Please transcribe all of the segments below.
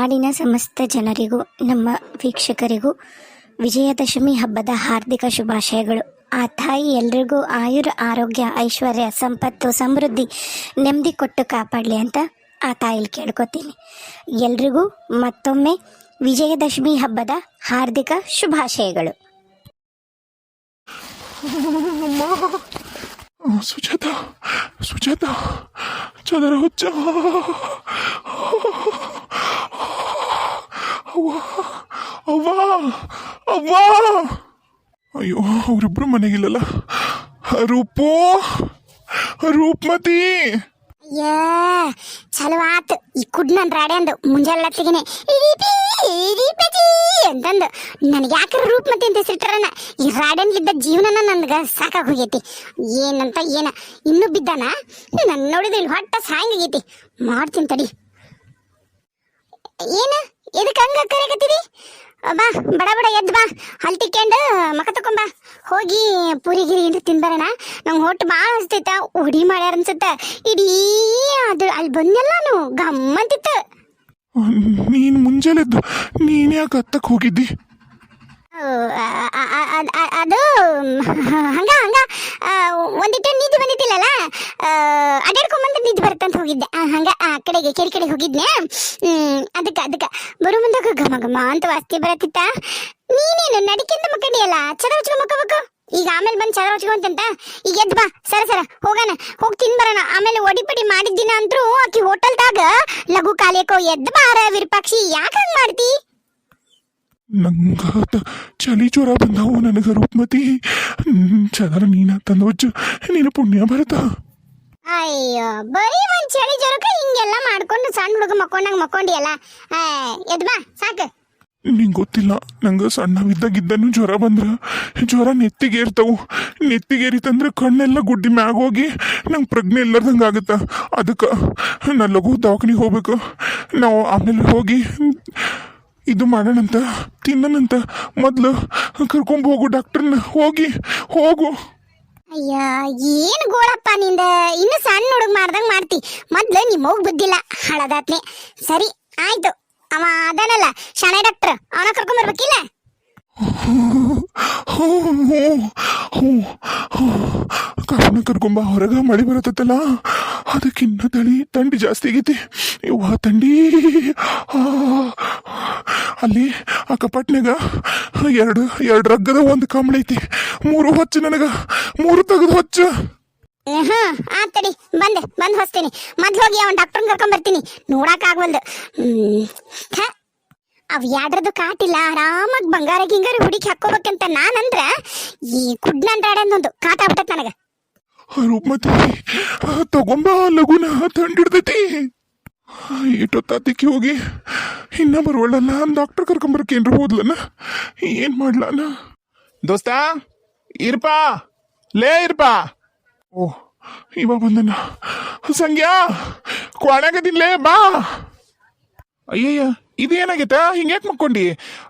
ನಾಡಿನ ಸಮಸ್ತ ಜನರಿಗೂ, ನಮ್ಮ ವೀಕ್ಷಕರಿಗೂ ವಿಜಯದಶಮಿ ಹಬ್ಬದ ಹಾರ್ದಿಕ ಶುಭಾಶಯಗಳು. ಆ ತಾಯಿ ಎಲ್ರಿಗೂ ಆಯುರ್, ಆರೋಗ್ಯ, ಐಶ್ವರ್ಯ, ಸಂಪತ್ತು, ಸಮೃದ್ಧಿ ನೆಮ್ಮದಿ ಕೊಟ್ಟು ಕಾಪಾಡಲಿ ಅಂತ ಆ ತಾಯಿಲಿ ಕೇಳ್ಕೊತೀನಿ. ಎಲ್ರಿಗೂ ಮತ್ತೊಮ್ಮೆ ವಿಜಯದಶಮಿ ಹಬ್ಬದ ಹಾರ್ದಿಕ ಶುಭಾಶಯಗಳು. ಸುಜಾತ ಸುಜಾತ, ಚದರ ಹುಚ್ಚ. ಅವ್ವ ಅವ್ವ ಅವ್ವ. ಅಯ್ಯೋ, ಅವರಿಬ್ರು ಮನೆಗಿಲ್ಲಲ್ಲ. ರೂಪು, ರೂಪ್ಮತಿ. ಅಯ್ಯ, ಚಲೋ ಆತು. ಈ ಕುಡ್ ನನ್ ರಾಡೆ ಅಂದು, ಮುಂಜಾನೆ ಅಂತಂದು. ನನಗೆ ಯಾಕ್ರ ರೂಪ್ಮತಿ ಅಂತ ಹೆಸರಿಟ್ರನ ಈ ರಾಡನ್ಲಿದ್ದ ಜೀವನನ ನನ್ಗೆ ಸಾಕಾಗಿ ಹೋಗೈತಿ. ಏನಂತ ಏನ? ಇನ್ನೂ ಬಿದ್ದಾನ? ನನ್ನ ನೋಡಿದ್ರೆ ಇಲ್ಲಿ ಹೊಟ್ಟ ಸಾಯಂಗೈತಿ ಮಾಡ್ತೀನಿ ತಡಿ. ಏನ? ಎದಕ್ಕೆ ಹಂಗ ಕರೆಕತ್ತೀರಿ ಬಾ ಬಡ ಬಡ ಎದ್ದು ಬಾ. ಹಲ್ತಿಕೊಂಡು ಮಕ ತಕೊಂಬ ಹೋಗಿ ಪೂರಿ ಗಿರಿ ಇಂದ ತಿನ್ಬರೋಣ. ನಂಗೆ ಹೊಟ್ಟು ಭಾಳ ಹಸ್ತೈತ. ಉಡಿ ಮಾಡ್ಯಾರ ಅನ್ಸುತ್ತ. ಇಡೀ ಅದು ಅಲ್ಲಿ ಬಂದೆಲ್ಲಾನು ಗಮ್ಮಂತಿತ್ತು ನೀನು ಮುಂಜಾನೆದ್ದು ನೀನು ಯಾಕೆ ಹತ್ತಕ್ಕೆ ಹೋಗಿದ್ದಿ? ಅದ್- ಹಂಗ ಹಂಗ. ಒಂದಿಟ್ಟು ನೀತಿ ಬಂದಿದ್ದಿಲ್ಲಲ್ಲ ಅಡ್ಯಾಡ್ಕೊಂಬಂದು ಬರ್ತಂತ ಹೋಗಿದ್ದೆ. ಹಂಗ, ಆ ಕಡೆಗೆ ಕೆರೆ ಕಡೆ ಹೋಗಿದ್ನೆ. ಅದಕ್ಕ, ಅದಕ್ಕೆ. ಬರು ಮುಂದಾಗ ಘಮ ಘಮ ಅಂತ ವಾಸ್ತಿ ಬರತ್ತಿತ್ತ. ನೀನೇನು ನಡಿಕೆಂದ ಮಕ್ಕಂಡಿಯಲ್ಲ ಚದ ಹಚ್ಕೊ ಮಕ್ಕಬೇಕು? ಈಗ ಆಮೇಲೆ ಬಂದು ಚದ ಹಚ್ಕೊಂತಂತ ಈಗ ಎದ್ ಬಾ, ಸರ ಸರ, ಹೋಗಣ. ಹೋಗಿ ತಿನ್ ಬರೋಣ. ಆಮೇಲೆ ಒಡಿಪಡಿ ಮಾಡಿದ್ದಿನ ಅಂದ್ರು ಆಕಿ ಹೋಟೆಲ್ದಾಗ ಲಘು ಕಾಲಿಯಕೋ ಎದ್ ಬಾರ ವಿರೂಪಾಕ್ಷಿ. ಯಾಕ ಹಂಗ ಮಾಡ್ತಿ? ನಂಗ ತ- ಚಳಿ ಜ್ವರ ಬಂದವು ನನಗೆ ರೂಪಮತಿ ಚದರ ನೀನ ತಂದು ಹುಚ್ಚು ನೀನು ಪುಣ್ಯ ಬರತ್ತ? ಅಯ್ಯೋ, ಬರೀ ಒಂದ್ ಚಳಿ ಜ್ವರಕ್ಕೆ ಹಿಂಗೆಲ್ಲ ಮಾಡ್ಕೊಂಡು ಸಣ್ಣ ಹುಡುಗ ಮಕ್ಕೊಂಡಂಗ್ ಮಕ್ಕೊಂಡಿಯಲ್ಲ. ಎದ್ ಬಾ, ಸಾಕು. ನಿಂಗೆ ಗೊತ್ತಿಲ್ಲ, ನಂಗೆ ಸಣ್ಣವಿದ್ದಾಗಿದ್ದನು ಜ್ವರ ಬಂದ್ರ ಜ್ವರ ನೆತ್ತಿಗೇರ್ತವು ನೆತ್ತಿಗೇರಿತಂದ್ರೆ ಕಣ್ಣೆಲ್ಲ ಗುಡ್ಡಿ ಮ್ಯಾಗ ಹೋಗಿ ನಂಗೆ ಪ್ರಜ್ಞೆ ಇಲ್ಲದಂಗೆ ಆಗತ್ತ. ಅದಕ್ಕೆ ನಾ ಲಘು ದವಾಖಾನಿಗೆ ಹೋಗ್ಬೇಕು. ನಾವು ಆಮೇಲೆ ಹೋಗಿ ಇದು ಮಾಡೋಣಂತ ಮೊದಲು ಕರ್ಕೊಂಡ್ ಹೋಗು ಡಾಕ್ಟರ್ನ ಹೋಗಿ, ಹೋಗು. ಅಯ್ಯ ಏನ್ ಗೋಳಪ್ಪ ನಿಂದ? ಇನ್ನು ಸಣ್ಣ ಹುಡುಗ ಮಾಡ್ದಂಗ ಮಾಡ್ತಿ. ಮೊದ್ಲು ನಿಮ್ ಹೋಗ್ ಬುದ್ಧಿಲ್ಲ. ಹಳದಾತ್ನೆ ಸರಿ ಆಯ್ತು. ಅವ ಅದನಲ್ಲ ಶಾಣೆ ಡಾಕ್ಟರ್ ಅವನ ಕರ್ಕೊಂಡ್ ಬರ್ಬೇಕಿಲ್ಲ ಕರ್ಕೊಂಬ ಹೊರಗ ಮಳೆ ಬರತ್ತಲ್ಲ ಅದಕ್ಕಿನ್ನ ತಳಿ ತಂಡಿ ಜಾಸ್ತಿ ಆಗೈತಿ. ಇವ ತಂಡಿ. ಆ, ಅಲ್ಲಿ ಆ ಕಪಾಟ್ನ್ಯಾಗ ಎರಡು ಎರಡು ರಗ್ಗದ ಒಂದು ಕಂಬಳೈತಿ ಮೂರು ಹೊಚ್ಚು ನನಗ ಮೂರು ತೆಗೆದು ಹೊಚ್ಚು. ಹಾ ಆತಡಿ ಬಂದೆ ಬಂದ್ ಹೊಸ್ತೀನಿ. ಮೊದ್ಲು ಹೋಗಿ ಅವನ್ ಡಾಕ್ಟರ್ ಕರ್ಕೊಂಡ್ ಬರ್ತೀನಿ. ನೋಡಕ್ ಆಗ್ವಲ್ದು ಅವ್ ಯಾಡ್ರದ್ದು ಕಾಟಿಲ್ಲ ಆರಾಮಾಗಿ ಬಂಗಾರ ಗಿಂಗಾರ ಹುಡುಕಿ ಹಾಕೋಬೇಕಂತ ನಾನಂದ್ರ ಈ ಕುಡ್ನಂದಾಡಂದೊಂದು ಕಾಟ ಆಗ್ಬಿಟ್ಟೈತೆ ನನಗ. ರೂಪಮತಿ ತಗೊಂಬ ಲಗುನ ತಂಡಿಡ್ದೈತಿ ಇಟ್ಟೊತ್ತಾತಿಕ್ಕೆ ಹೋಗಿ ಇನ್ನ ಬರುವಳಲ್ಲ ಡಾಕ್ಟರ್ ಕರ್ಕೊಂಬರಕ್ಕೆ ಏನ್ರ ಹೋದ್ಲನ? ಏನ್ ಮಾಡ್ಲಾನ? ದೋಸ್ತ, ಇರ್ಪಾ. ಲೇ, ಇರ್ಪಾ. ಓ, ಇವ ಬಂದನ. ಸಂಗ್ಯಾ ಲೇ, ಬಾ. ಅಯ್ಯಯ್ಯ, ಇದೇನಾಗೈತ? ಹಿಂಗ್ಯಾಕೆ ಮಕ್ಕೊಂಡಿ?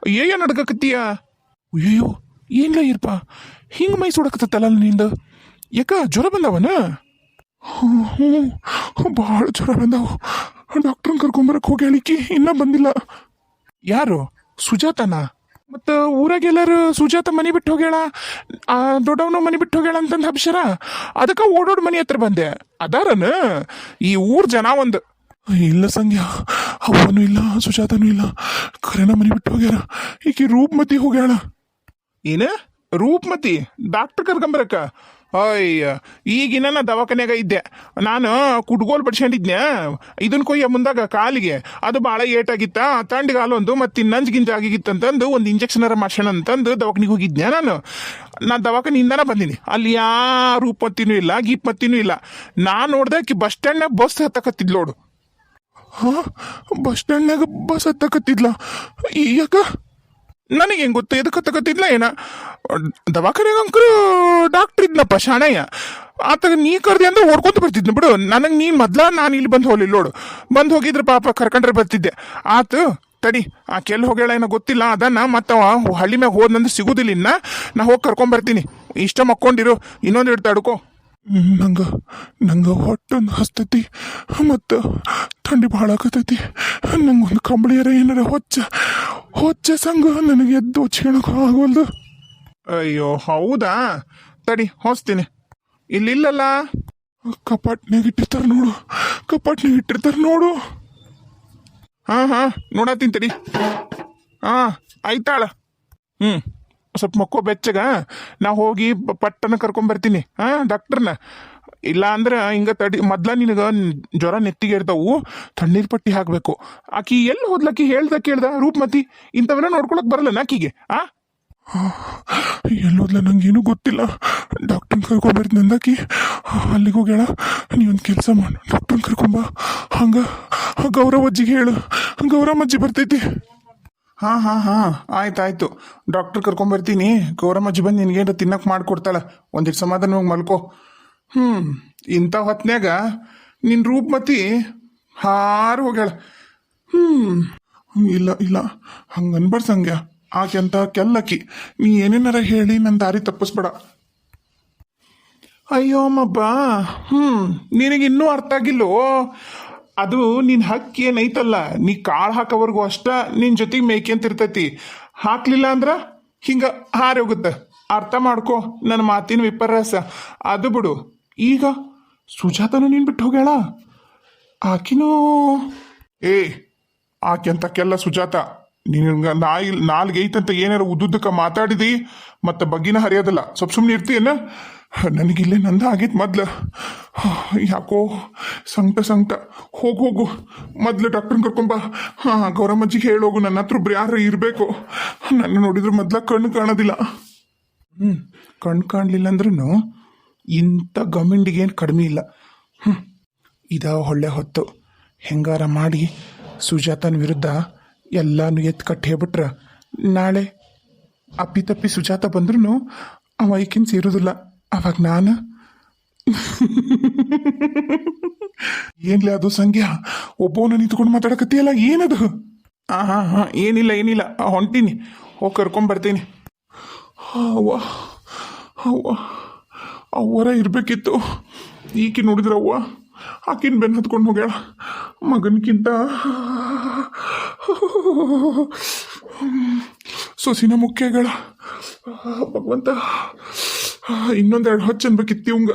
ಅಯ್ಯಯ್ಯ, ನಡ್ಕಕತ್ತೀಯ? ಅಯ್ಯಯ್ಯೋ, ಏನ್ಲ ಇರ್ಪ? ಹಿಂಗ್ ಮೈ ಸುಡಕತ್ತಲ್ಲ ನಿಂದ? ಯಾಕ, ಜ್ವರ ಬಂದವನ? ಹ್ಞೂ ಭಾಳ ಜ್ವರ ಬಂದವು. ಡಾಕ್ಟ್ರನ್ ಕರ್ಕೊಂಬರಕ್ ಹೋಗಿ ಹೇಳಿಕಿ ಇನ್ನ ಬಂದಿಲ್ಲ. ಯಾರು? ಸುಜಾತನ? ಮತ್ತ ಊರಾಗ ಎಲ್ಲಾರು ಸುಜಾತ ಮನಿ ಬಿಟ್ಟು ಹೋಗ್ಯಾಳ? ಆ ದೊಡ್ಡವನು ಮನಿ ಬಿಟ್ಟು ಹೋಗ್ಯಾಳ ಅಂತಂದು ಹಬ್ಸರ ಅದಕ್ಕೆ ಓಡೋಡ್ ಮನಿ ಹತ್ರ ಬಂದೆ. ಅದಾರನ? ಈ ಊರ್ ಜನ ಒಂದು. ಇಲ್ಲ ಸಂಗ್ಯಾ ಅವನು ಇಲ್ಲ, ಸುಜಾತನು ಇಲ್ಲ. ಕರೆನ ಮನಿ ಬಿಟ್ಟು ಹೋಗ್ಯಾರ? ಈಕಿ ರೂಪ್ಮತಿ ಹೋಗ್ಯಾಳ. ಏನ? ರೂಪ್ಮತಿ? ಡಾಕ್ಟರ್ ಕರ್ಕೊಂಬರಕ್ಕ ಅಯ್ಯ, ಈಗಿನ ನಾ ದವಾಖಾನ್ಯಾಗ ಇದ್ದೆ. ನಾನು ಕುಡ್ಗೋಲ್ ಬಡ್ಸ್ಕೊಂಡಿದ್ನೆ ಇದನ್ನ ಕೊಯ್ಯ ಮುಂದಾಗ ಕಾಲಿಗೆ. ಅದು ಭಾಳ ಏಟಾಗಿತ್ತ. ತಂಡಿಗಾಲ ಒಂದು ಮತ್ತೆ ನಂಜ್ ಗಿಂಜ ಆಗಿತ್ತಂತಂದು ಒಂದು ಇಂಜೆಕ್ಷನ್ ಮಾಡ್ಸೋಣ ಅಂತಂದು ದವಾಖಾನಿಗೆ ಹೋಗಿದ್ನೆ ನಾನು. ನಾನು ದವಾಖಾನಿಯಿಂದನೇ ಬಂದೀನಿ. ಅಲ್ಲಿ ಯಾರು ರೂಪಮತ್ತಿನೂ ಇಲ್ಲ ಗೀಪ್ಮತ್ತಿನೂ ಇಲ್ಲ. ನಾನು ನೋಡ್ದೆ ಬಸ್ ಸ್ಟ್ಯಾಂಡ್ನಾಗ ಬಸ್ ಹತ್ತಕತ್ತಿದ್ಲು ನೋಡು. ಹಾ? ಬಸ್ ಸ್ಟ್ಯಾಂಡ್ನಾಗ ಬಸ್ ಹತ್ತಕತ್ತಿದ್ಲ? ಯಾಕ? ನನಗೆ ಹೆಂಗ್ ಗೊತ್ತು? ಎದಕ್ಕೆ ತಗೋತಿದ್ಲ ಏನ? ದವಾಖಾನೆಗೆ ಅಂಕರು ಡಾಕ್ಟರ್ ಇದ್ನಪ್ಪ ಶಾಣಯ್ಯ. ಆತ ನೀ ಕರ್ದಿ ಅಂದ್ರೆ ಓಡ್ಕೊಂತ ಬರ್ತಿದ್ನು ಬಿಡು. ನನಗೆ ನೀನು ಮೊದ್ಲ ನಾನು ಇಲ್ಲಿ ಬಂದು ಹೋಗ್ಲಿಲ್ಲ ನೋಡು. ಬಂದು ಹೋಗಿದ್ರೆ ಪಾಪ ಕರ್ಕೊಂಡ್ರೆ ಬರ್ತಿದ್ದೆ. ಆತು, ತಡಿ. ಆ ಕೆಲ್ ಹೋಗ್ಯಾಳ ಏನೋ ಗೊತ್ತಿಲ್ಲ, ಅದನ್ನ ಮತ್ತವ ಹಳ್ಳಿ ಮ್ಯಾಗ ಹೋದ್ನಂದ್ರೆ ಸಿಗುದಿಲ್ಲ ಇನ್ನ. ನಾ ಹೋಗಿ ಕರ್ಕೊಂಬರ್ತೀನಿ ಇಷ್ಟ ಮಕ್ಕೊಂಡಿರು. ಇನ್ನೊಂದು ಇಡ್ತಾ ತಡ್ಕೋ ನಂಗೆ ನಂಗೆ ಹೊಟ್ಟೊಂದು ಹಸ್ತೈತಿ, ಮತ್ತು ಥಂಡಿ ಭಾಳ ಆಗತೈತಿ. ನಂಗೆ ಒಂದು ಕಂಬಳಿಯರ ಏನಾರ ಹೊಚ್ಚ. ಹೊಚ್ಚ ಸಂಘ ನನಗೆ ಎದ್ದು ಹೊಚ್ಕೊಳಕ್ಕೆ ಆಗೋಲ್ದು ಅಯ್ಯೋ ಹೌದಾ? ತಡಿ ಹೊಸ್ತೀನಿ. ಇಲ್ಲಿಲ್ಲಲ್ಲ? ಕಪಾಟ್ನಾಗ ಇಟ್ಟಿರ್ತಾರ ನೋಡು. ಕಪಾಟ್ನಾಗ ಇಟ್ಟಿರ್ತಾರ ನೋಡು. ಹಾ ಹಾ ನೋಡತ್ತೀನಿ ತಡಿ ಹಾ ಆಯ್ತಾಳ. ಹ್ಞೂ ಸ್ವಲ್ಪ ಮಕ್ಕೋ ಬೆಚ್ಚಗ. ನಾ ಹೋಗಿ ಪಟ್ಟನ ಪಟ್ಟನ ಕರ್ಕೊಂಬರ್ತೀನಿ. ಹಾಂ ಡಾಕ್ಟರ್ನ. ಇಲ್ಲ ಅಂದ್ರೆ ಹಿಂಗ ತಡಿ ಮೊದ್ಲ ನಿನಗ ಜ್ವರ ನೆತ್ತಿಗೆ ಇರ್ತಾವು ತಣ್ಣೀರ್ ಪಟ್ಟಿ ಹಾಕಬೇಕು. ಆಕಿ ಎಲ್ಲಿ ಹೋದ್ಲಕ್ಕಿ ಹೇಳ್ದ ಕೇಳ್ದ? ರೂಪ್ಮತಿ ಇಂಥವೆಲ್ಲ ನೋಡ್ಕೊಳಕ್ ಬರಲ್ಲ ಆಕಿಗೆ ಆ? ಎಲ್ಲೋದ್ಲ ನಂಗೇನು ಗೊತ್ತಿಲ್ಲ. ಡಾಕ್ಟರ್ನ ಕರ್ಕೊಂಬರ್ತಿ ನಂದಾಕಿ ಅಲ್ಲಿಗೆ ಹೋಗ್ಯಾಳ ನೀವೊಂದು ಕೆಲಸ ಮಾಡು ಡಾಕ್ಟರ್ನ ಕರ್ಕೊಂಬ ಹಂಗ ಗೌರವಜ್ಜಿಗೆ ಹೇಳು ಗೌರವಜ್ಜಿ ಬರ್ತೈತಿ. ಹಾ ಹಾ ಹಾ ಆಯ್ತು ಆಯಿತು ಡಾಕ್ಟ್ರ್ ಕರ್ಕೊಂಬರ್ತೀನಿ ಗೌರಮ್ಮಜ್ಜಿ ಬಂದು ನಿನಗೇನು ತಿನ್ನಕ್ಕೆ ಮಾಡಿಕೊಡ್ತಾಳ. ಒಂದಿಟ್ಟು ಸಮಾಧಾನವಾಗಿ ಮಲ್ಕೋ. ಹ್ಞೂ ಇಂಥ ಹೊತ್ನ್ಯಾಗ ನಿನ್ ರೂಪಮತಿ ಹಾರು ಹೋಗ್ಯಾಳ. ಹ್ಮ್. ಇಲ್ಲ ಇಲ್ಲ. ಹಂಗ ಅನ್ಬಾರ್ದು ಸಂಗ್ಯ. ಆಕೆ ಅಂತ ಕೆಲ್ಲಕಿ. ನೀ ಏನೇನಾರ ಹೇಳಿ ನನ್ನ ದಾರಿ ತಪ್ಪಿಸ್ಬೇಡ. ಅಯ್ಯೋ ಮಬ್ಬ ಹ್ಮ್. ನಿನಗೆ ಇನ್ನೂ ಅರ್ಥ ಆಗಿಲ್ಲೋ? ಅದು ನಿನ್ನ ಹಕ್ಕಿ ಏನೈತಲ್ಲ? ನೀ ಕಾಳು ಹಾಕೋವರೆಗೂ ಅಷ್ಟ ನಿನ್ನ ಜೊತೆಗೆ ಮೇಕೆ ಅಂತ ಇರ್ತೈತಿ. ಹಾಕ್ಲಿಲ್ಲ ಅಂದ್ರೆ ಹಿಂಗ ಹಾರಿ ಹೋಗುತ್ತೆ. ಅರ್ಥ ಮಾಡ್ಕೋ. ನನ್ನ ಮಾತಿನ ವಿಪರ್ಯಾಸ. ಅದು ಬಿಡು. ಈಗ ಸುಜಾತನು ನೀನು ಬಿಟ್ಟು ಹೋಗ್ಯಾಳ? ಆಕಿನೂ ಏ ಆಕೆ ಅಂತ ಕೆಲ್ಲ ಸುಜಾತ, ನಿನಗ ನಾಯಿ ನಾಲ್ಗೆ ಐತಂತ ಏನಾರ ಉದ್ದುದ್ದಕ್ಕ ಮಾತಾಡಿದಿ? ಮತ್ತೆ ಬಗ್ಗಿನ ಹರಿಯೋದಲ್ಲ, ಸ್ವಲ್ಪ ಸುಮ್ಮನೆ ಇರ್ತೀಯನ? ನನಗಿಲ್ಲೇ ನಂದ ಆಗೈತೆ ಮೊದ್ಲು. ಯಾಕೋ ಸಂಕಟ ಸಂಕಟ. ಹೋಗು ಹೋಗು, ಮೊದ್ಲು ಡಾಕ್ಟರ್ನ ಕರ್ಕೊಂಬ ಹಾಂ, ಗೌರಮ್ಮಜ್ಜಿಗೆ ಹೇಳೋಗು ನನ್ನ ಹತ್ರ ಯಾರು ಇರಬೇಕು. ನನ್ನ ನೋಡಿದ್ರು ಮೊದ್ಲ ಕಣ್ಣು ಕಾಣೋದಿಲ್ಲ. ಹ್ಞೂ ಕಣ್ಣು ಕಾಣಲಿಲ್ಲ ಅಂದ್ರೂ ಇಂಥ ಗಮಿಂಡಿಗೇನು ಕಡಿಮೆ ಇಲ್ಲ. ಹ್ಞೂ ಇದ ಒಳ್ಳೆ ಹೊತ್ತು. ಹೆಂಗಾರ ಮಾಡಿ ಸುಜಾತನ ವಿರುದ್ಧ ಎಲ್ಲಾನು ಎತ್ತು ಕಟ್ಟಿ ಹೇಳ್ಬಿಟ್ರೆ. ನಾಳೆ ಅಪ್ಪಿತಪ್ಪಿ ಸುಜಾತ ಬಂದ್ರೂ ಅವ ಈಕಿನ್ ಇರೋದಿಲ್ಲ ಅವಾಗ ನಾನು? ಏನ್ಲೇ ಅದು ಸಂಗ್ಯಾ ಒಬ್ಬವನ್ನ ನಿಂತ್ಕೊಂಡು ಮಾತಾಡಕತ್ತೀಯಲ್ಲ, ಏನದು? ಹಾಂ ಹಾಂ ಹಾಂ, ಏನಿಲ್ಲ ಏನಿಲ್ಲ. ಹೊಂಟೀನಿ. ಹೋಗಿ ಕರ್ಕೊಂಬರ್ತೀನಿ. ಹಾವ ಅವ್ವ. ಅವ್ವರ ಇರಬೇಕಿತ್ತು. ಈಕಿ ನೋಡಿದ್ರ ಅವ್ವ ಆಕಿನ ಬೆನ್ನು ಹತ್ಕೊಂಡು ಹೋಗ್ಯಾಳ. ಮಗನ್ಕಿಂತ ಸೊಸಿನ ಮುಖ್ಯಗಳ. ಭಗವಂತ ಇನ್ನೊಂದೆರಡು ಹೊಚ್ಚ ಅನ್ಬೇಕಿತ್ತು ಇವಂಗ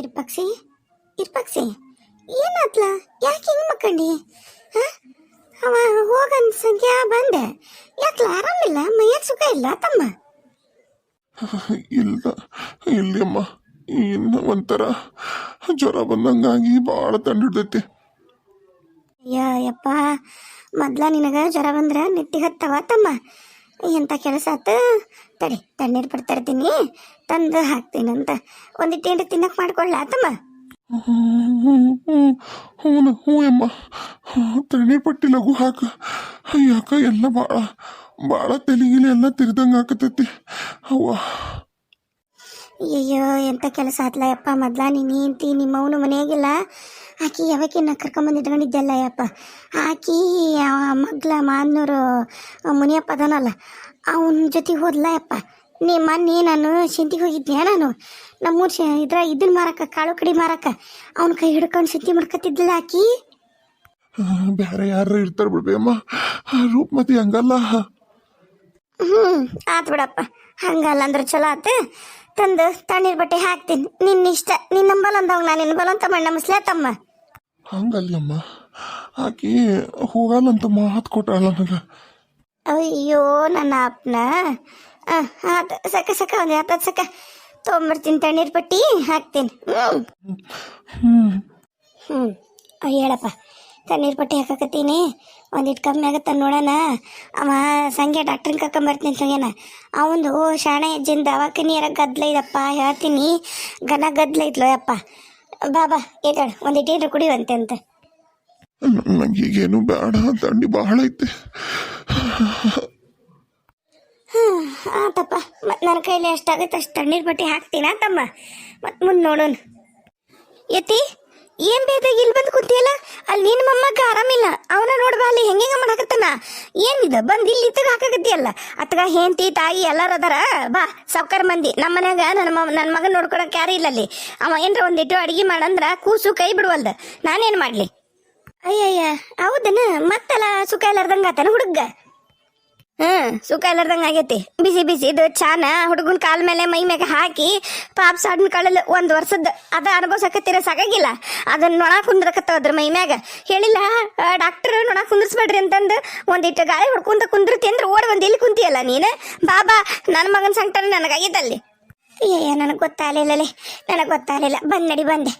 ಇರ್ಪಕ್ಷಿ ಇರ್ಪಕ್ಷಿ ಏನಾತ್ಲ? ಯಾಕೆ ಹಿಂಗ್ ಮಕ್ಕಂಡಿ? ಅವ ಹೋಗನ್ ಸಂಖ್ಯಾ ಬಂದೆ. ಯಾಕ್ಲ ಆರಾಮಿಲ್ಲ? ಮೈಯಾಗ ಸುಖ ಇಲ್ಲ ತಮ್ಮ? ಇಲ್ಲ ಇಲ್ಲಮ್ಮ ಇನ್ನು ಒಂಥರ ಜ್ವರ ಬಂದಂಗಾಗಿ ಭಾಳ ತಂಡಿಡ್ದೈತಿ ಅಯ್ಯ ಯಪ್ಪ ಮೊದ್ಲ ನಿನಗ ಜ್ವರ ಬಂದ್ರೆ ನೆತ್ತಿ ಹತ್ತವ ತಮ್ಮ. ಎಂಥ ಕೆಲಸ ಆತ? ತಡಿ ತಣ್ಣೀರು ಬಿಡ್ತಾ ಇರ್ತೀನಿ ತಂದು ಹಾಕ್ತೀನಿ ಅಂತ. ಒಂದಿಟ್ಟು ಏನ್ರ ತಿನ್ನಕ್ ಮಾಡ್ಕೊಳ್ಳ ತಮ್ಮ? ಹ್ಞೂ ಹ್ಞೂ ಅಮ್ಮ ತಣ್ಣೀರ್ ಪಟ್ಟಿ ಲಘು ಹಾಕ. ಯಾಕ ಎಲ್ಲ ಭಾಳ ಭಾಳ ತಲೆಗಿಲಿ ಎಲ್ಲ ತಿರ್ದಂಗೆ ಹಾಕತೈತಿ. ಅವ್ವ. ಅಯ್ಯಯ್ಯೋ ಎಂಥ ಕೆಲಸ ಆತ್ಲ ಯಪ್ಪ. ಮೊದ್ಲ ನೀನು ಹೆಂಡ್ತಿ ನಿಮ್ಮವನು ಮನೆಯಾಗಿಲ್ಲ. ಆಕಿ ಯಾವಕ್ಕಿನ್ನ ಕರ್ಕೊಂಬಂದು ಇಟ್ಕೊಂಡಿದ್ದೆಲ್ಲ ಯಪ್ಪ. ಆಕಿ ಮಗ್ಲ ಮಾನ್ನೂರು ಮುನಿಯಪ್ಪ ಅದನಲ್ಲ. ಅವನ ಜೊತೆಗೆ ಹೋದ್ಲ ಯಪ್ಪ. ನೀ ಮೊನ್ನೆ ನಾನು ಸಿಂತಿಗೆ ಹೋಗಿದ್ದೆ ನಾನು? ನಮ್ಮೂರು ಶ ಇದ್ರ ಇದನ್ನ ಮಾರಕ್ಕ ಕಾಳು ಕಡಿ ಮಾರಕ್ಕ. ಅವನ ಕೈ ಹಿಡ್ಕೊಂಡು ಸಿಂತಿ ಮಾಡ್ಕೊತಿದ್ದಿಲ್ಲ ಆಕಿ? ಬೇರೆ ಯಾರು ಇರ್ತಾರೆ ಬಿಡ್ಬೇಮ್ಮ ಅಮ್ಮ. ರೂಪಮತಿ ಹಂಗಲ್ಲ. ಹ್ಞೂ ಆತ್ ಬಿಡಪ್ಪ. ಹಂಗಲ್ಲ ಅಂದ್ರೆ ಚಲೋ ಆತು. ತಂದು ತಣ್ಣೀರು ಬಟ್ಟೆ ಹಾಕ್ತೀನಿ. ನಿನ್ನ ಇಷ್ಟ. ನಿನ್ನ ನಂಬಲ್ ಅಂದವಾಗ ನಾನು ನಿನ್ನ ಬಲಂತ ಮಣ್ಣ ಮುಸ್ಲೆ ತಮ್ಮ. ಹಂಗಲ್ಲಮ್ಮ ಆಕಿ ಹೋಗಲ್ಲಂತ ಮಾತು ಕೊಟ್ಟಾಳ ನನಗೆ. ಅಯ್ಯೋ ನನ್ನ ಅಪ್ಪನ. ಆತ ಸಕ ಸಕ ಒಂದು ಹತ್ತತ್ತು ಸಕ. ತೊಗೊಂಬರ್ತೀನಿ ತಣ್ಣೀರು ಪಟ್ಟಿ ಹಾಕ್ತೀನಿ. ಹ್ಞೂ ಹ್ಞೂ ಹೇಳಪ್ಪ. ತಣ್ಣೀರು ಪಟ್ಟಿ ಹಾಕಕತ್ತೀನಿ. ಒಂದಿಟ್ಟು ಕಮ್ಮಿ ಆಗತ್ತ ನೋಡೋಣ. ಅವ ಸಂಜೆ ಡಾಕ್ಟ್ರಿಗೆ ಕರ್ಕೊಂಬರ್ತೀನಿ ಸಂಗೆನ. ಅವಂದು ಶಾಣೆ ಹೆಜ್ಜಿಂದ ದವಾಖಾನಿಯರ ಗದ್ದಲ ಇದಪ್ಪ ಹೇಳ್ತೀನಿ. ಘನ ಗದ್ದಲ ಐತ್ಲೋ ಯಪ್ಪ. ಬಾ ಬಾ ಏಟಾಳ ಒಂದಿಟ್ಟು ಏನ್ರ ಕುಡಿಯುವಂತೆ ಅಂತ. ನಂಗೆ ಈಗೇನು ಬೇಡ ತಂಡಿ ಬಹಳ ಐತೆ. ಹ್ಮ್, ಆತಪ್ಪ. ಮತ್ತು ನನ್ನ ಕೈಲಿ ಎಷ್ಟಾಗುತ್ತೆ ಅಷ್ಟು ತಣ್ಣೀರು ಬಟ್ಟೆ ಹಾಕ್ತೀನ ತಮ್ಮ? ಮತ್ತು ಮುಂದೆ ನೋಡೋಣ. ಯತಿ? ಏನ್ ಬೇತೆ ಇಲ್ಲಿ ಬಂದು ಕೂತಿಯಲ್ಲ? ಅಲ್ಲಿ ನಿನ್ನ ಮೊಮ್ಮಗ ಆರಾಮಿಲ್ಲ. ಅವನ ನೋಡ್ಬಾ ಅಲ್ಲಿ ಹೆಂಗ ಮಾಡಾಕತ್ತಾನ ಏನಿದ ಬಂದ್ ಇಲ್ಲಿ ಇತ್ತಗ ಹಾಕಾಕತ್ತಿಯಲ್ಲ? ಅತ್ಗ ಹೆಂಡತಿ, ತಾಯಿ ಎಲ್ಲಾರ ಅದಾರ? ಬಾ ಸೌಕರ್ ಮಂದಿ. ನಮ್ಮ ಮನ್ಯಾಗ ನನ್ನ ನನ್ನ ಮಗನ್ ನೋಡ್ಕೊಳಕ್ ಯಾರು ಇಲ್ಲ ಅಲ್ಲಿ. ಅವ ಏನ್ರ ಒಂದಿಟ್ಟು ಅಡಿಗೆ ಮಾಡಂದ್ರ ಕೂಸು ಕೈ ಬಿಡುವಲ್ದ. ನಾನೇನ್ ಮಾಡ್ಲಿ? ಅಯ್ಯಯ್ಯ, ಹೌದನ? ಮತ್ತಲ್ಲ ಸುಖ ಇಲ್ಲಾರ್ದಂಗ ಆತನ ಹುಡುಗ? ಹ್ಮ್, ಸುಖ ಇಲ್ಲಾರ್ದಂಗ ಆಗೈತಿ. ಬಿಸಿ ಬಿಸಿ ಇದು ಚಾನ ಹುಡುಗನ ಕಾಲ್ ಮೇಲೆ ಮೈ ಮ್ಯಾಗ ಹಾಕಿ ಪಾಪ ಸಣ್ಣ ಕಳಲ್ ಒಂದ್ ವರ್ಷದ ಅದ ಅನುಭವಿಸಕತ್ತೀರ ಸಾಕಾಗಿಲ್ಲ. ಅದನ್ನ ನೊಣ ಕುಂದ್ರಕತ್ತವ ಅದ್ರ ಮೈ ಮ್ಯಾಗ. ಹೇಳಿಲ್ಲ ಡಾಕ್ಟರ್ ನೊಣ ಕುಂದ್ರಸ್ಬೇಡ್ರಿ ಅಂತಂದು ಒಂದಿಟ್ಟು ಗಾಳಿ ಹೊಡ್ಕೊಂತ ಕುಂದ್ರತಿ ಅಂದ್ರೆ ಓಡ್ ಒಂದ್ ಇಲ್ಲಿ ಕುಂತಿಯಲ್ಲ ನೀನು? ಬಾಬಾ ನನ್ನ ಮಗನ ಸಂಕಟ ನನಗಾಗಿದ್ದಲ್ಲಿ ಅಯ್ಯಯ್ಯ, ನನಗೆ ಗೊತ್ತಾಗಲಿಲ್ಲಲೇ ನನಗೆ ಗೊತ್ತಾಗಲಿಲ್ಲ ಬಂದ್ ನಡಿ ಬಂದೆ.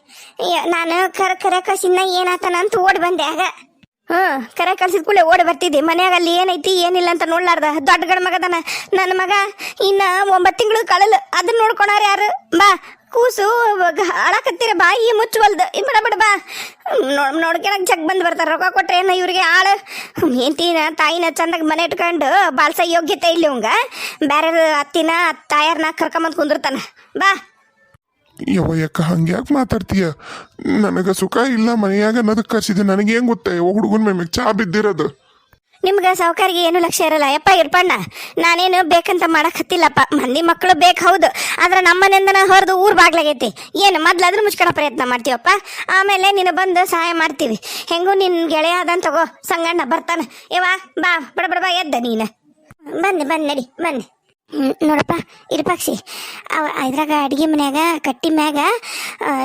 ಅಯ್ಯ, ನಾನು ಕರ ಕರ ಕಸಿನ ಏನಾತನ ಅಂತ ಓಡ್ ಬಂದೆ ಆಗ. ಹ್ಮ್ ಕರೆ ಕಳ್ಸಿದ ಕೂಡಲೇ ಓಡಿ ಬರ್ತಿದ್ದೆ. ಮನ್ಯಾಗ ಅಲ್ಲಿ ಏನೈತಿ, ಏನಿಲ್ಲ ಅಂತ ನೋಡ್ಲಾರ್ದ. ದೊಡ್ಡ ಗಂಡ ಮಗದನ ನನ್ನ ಮಗ ಇನ್ನ ಒಂಬತ್ತು ತಿಂಗಳು ಕಳಲ್. ಅದನ್ನ ನೋಡ್ಕೊಳಾರ ಯಾರು? ಬಾ, ಕೂಸು ಅಳಕತ್ತಿರ, ಬಾಯಿ ಮುಚ್ಚುವಲ್ದು. ಬಿಡ ಬಿಡ, ಬಾ. ನೋಡ್ ನೋಡ್ಕೊಳಕ್ ಜಗ್ ಬಂದು ಬರ್ತಾರ. ರೊಕ್ಕ ಕೊಟ್ರೆ ಏನ ಇವ್ರಿಗೆ ಆಳು ಹೆಂಡತಿನ, ತಾಯಿನ ಚಂದಾಗ ಮನೆ ಇಟ್ಕೊಂಡು ಬಾಳ್ಸ ಯೋಗ್ಯತೆ ಇಲ್ಲ ಇವಂಗ. ಬೇರೆ ಅತ್ತಿನ ತಾಯಾರನ್ನ ಕರ್ಕೊಂಬಂದ್ ಕುಂದಿರ್ತಾನ. ಬಾ. ಯವ್ವ ಯಾಕ ಹಂಗೆ ಯಾಕೆ ಮಾತಾಡ್ತೀಯ? ನನಗೆ ಸುಖ ಇಲ್ಲ ಮನೆಯಾಗ ಅನ್ನೋದಕ್ಕೆ ಕರ್ಸಿದೆ ನನಗೆ ಹೆಂಗ್ ಗೊತ್ತ ಯವ್ವ ಹುಡುಗನ ಮೇಲೆ ಚಾ ಬಿದ್ದಿರೋದು? ನಿಮ್ಗೆ ಸಾವುಕಾರಿಗೆ ಏನು ಲಕ್ಷ್ಯ ಇರಲ್ಲ ಯಪ್ಪ ಇರ್ಪಣ್ಣ. ನಾನೇನು ಬೇಕಂತ ಮಾಡಕ್ ಹತ್ತಿಲ್ಲಪ್ಪ. ಮಂದಿ ಮಕ್ಕಳು ಬೇಕು ಹೌದು. ಆದ್ರೆ ನಮ್ಮನೆಂದನ ಹೊರದು ಊರ್ ಬಾಗ್ಲಾಗೈತಿ. ಏನು ಮೊದ್ಲಾದ್ರೂ ಮುಚ್ಕೊಳ ಪ್ರಯತ್ನ ಮಾಡ್ತೀವಪ್ಪ? ಆಮೇಲೆ ನೀನು ಬಂದು ಸಹಾಯ ಮಾಡ್ತೀವಿ. ಹೆಂಗು ನಿನ್ ಗೆಳೆಯ ಅದನ್ ತಗೋ ಸಂಗಣ್ಣ ಬರ್ತಾನ. ಇವ ಬಾ ಬಡ ಬಡ ಬಾ ಎದ್ದ ನೀನು. ಬನ್ನಿ ಬಂದ್ ನಡಿ ಹ್ಮ್, ನೋಡಪ್ಪ ಇರ್ಪಾಕ್ಷಿ ಅವ ಇದ್ರಾಗ ಅಡಿಗೆ ಮನ್ಯಾಗ ಕಟ್ಟಿ ಮ್ಯಾಗ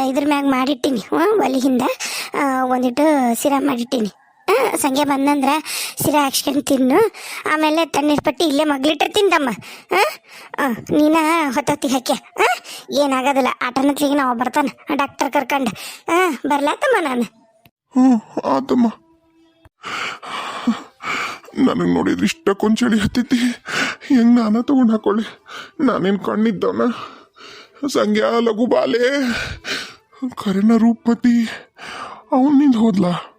ಇದ್ರ ಮ್ಯಾಗ ಮಾಡಿಟ್ಟಿನಿ. ಒಲಿ ಹಿಂದೆ ಒಂದಿಟ್ಟು ಸಿರಾ ಮಾಡಿಟ್ಟಿನಿ. ಸಂಜೆ ಬಂದಂದ್ರ ಸಿರ ಹಾಕ್ಸ್ಕೊಂಡು ತಿನ್ನು. ಆಮೇಲೆ ತಣ್ಣೀರ್ ಪಟ್ಟಿ ಇಲ್ಲೇ ಮಗ್ಲಿಟ್ಟಿರ್ತೀನಿ ತಮ್ಮ. ಹಾಂ ನೀನ ಹೊತ್ತೊತ್ತಿಗೆ ಹಾಕ್ಯ. ಹಾಂ ಏನಾಗೋದಿಲ್ಲ ಆಟನತ್ಲಿಗೆ ನಾವು ಬರ್ತಾನೆ ಡಾಕ್ಟರ್ ಕರ್ಕಂಡು. ಹಾಂ ಬರ್ಲಾತಮ್ಮ ನಾನು. ಹ್ಞೂ ಆತಮ್ಮ. ನನಗೆ ನೋಡಿದ್ರೆ ಇಷ್ಟಕ್ಕೊಂದು ಚಳಿ ಹತ್ತೈತಿ ಹೆಂಗೆ ನಾನ ತಗೊಂಡು ಹಾಕೊಳ್ಳಿ? ನಾನೇನು ಕಣ್ಣಿದ್ದವನ? ಸಂಗ್ಯಾ ಲಘು ಬಾಲೆ? ಕರೆನ ರೂಪತಿ ಅವನಿಂದ ಹೋದ್ಲಾ?